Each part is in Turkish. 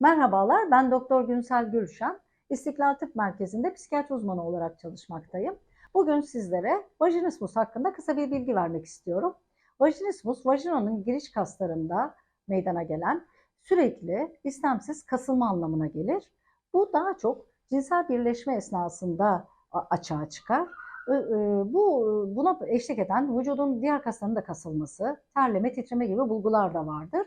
Merhabalar, ben Doktor Günsel Gülşen. İstiklal Tıp Merkezi'nde psikiyatri uzmanı olarak çalışmaktayım. Bugün sizlere vajinismus hakkında kısa bir bilgi vermek istiyorum. Vajinismus, vajinanın giriş kaslarında meydana gelen sürekli istemsiz kasılma anlamına gelir. Bu daha çok cinsel birleşme esnasında açığa çıkar. E, Bu buna eşlik eden vücudun diğer kaslarının da kasılması, terleme, titreme gibi bulgular da vardır.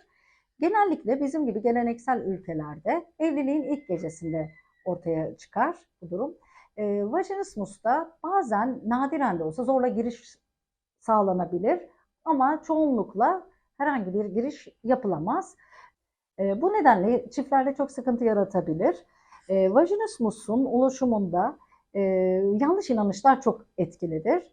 Genellikle bizim gibi geleneksel ülkelerde evliliğin ilk gecesinde ortaya çıkar bu durum. E, vajinismusta bazen nadiren de olsa zorla giriş sağlanabilir ama çoğunlukla herhangi bir giriş yapılamaz. E, bu nedenle çiftlerde çok sıkıntı yaratabilir. E, vajinismusun oluşumunda e, yanlış inanışlar çok etkilidir.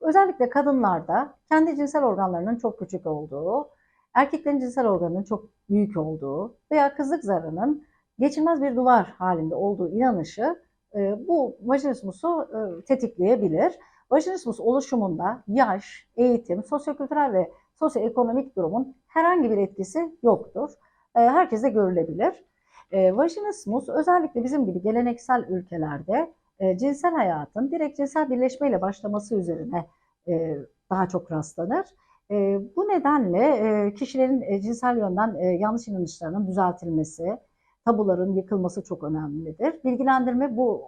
Özellikle kadınlarda kendi cinsel organlarının çok küçük olduğu, erkeklerin cinsel organının çok büyük olduğu veya kızlık zarının geçilmez bir duvar halinde olduğu inanışı e, bu vajinismusu e, tetikleyebilir. Vajinismus oluşumunda yaş, eğitim, sosyokültürel ve sosyoekonomik durumun herhangi bir etkisi yoktur. E, herkese görülebilir. E, vajinismus özellikle bizim gibi geleneksel ülkelerde e, cinsel hayatın direkt cinsel birleşmeyle başlaması üzerine e, daha çok rastlanır. E, bu nedenle e, kişilerin e, cinsel yönden e, yanlış inanışlarının düzeltilmesi, tabuların yıkılması çok önemlidir. Bilgilendirme bu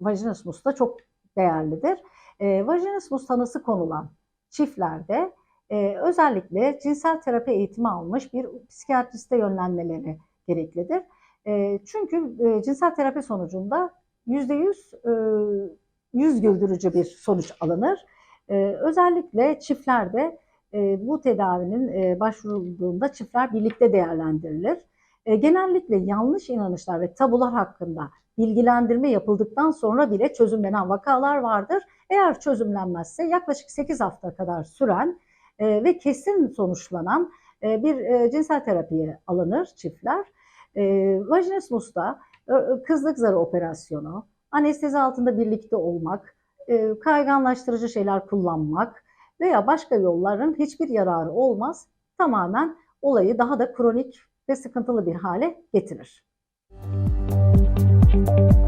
vajinismusta çok değerlidir. E, vajinismus tanısı konulan çiftlerde e, özellikle cinsel terapi eğitimi almış bir psikiyatriste yönlenmeleri gereklidir. E, çünkü e, cinsel terapi sonucunda %100 e, yüz güldürücü bir sonuç alınır. E, özellikle çiftlerde bu tedavinin e, başvurulduğunda çiftler birlikte değerlendirilir. E, genellikle yanlış inanışlar ve tabular hakkında bilgilendirme yapıldıktan sonra bile çözümlenen vakalar vardır. Eğer çözümlenmezse yaklaşık 8 hafta kadar süren e, ve kesin sonuçlanan e, bir e, cinsel terapiye alınır çiftler. E, vajinismusta e, kızlık zarı operasyonu, anestezi altında birlikte olmak, e, kayganlaştırıcı şeyler kullanmak veya başka yolların hiçbir yararı olmaz. Tamamen olayı daha da kronik ve sıkıntılı bir hale getirir. Müzik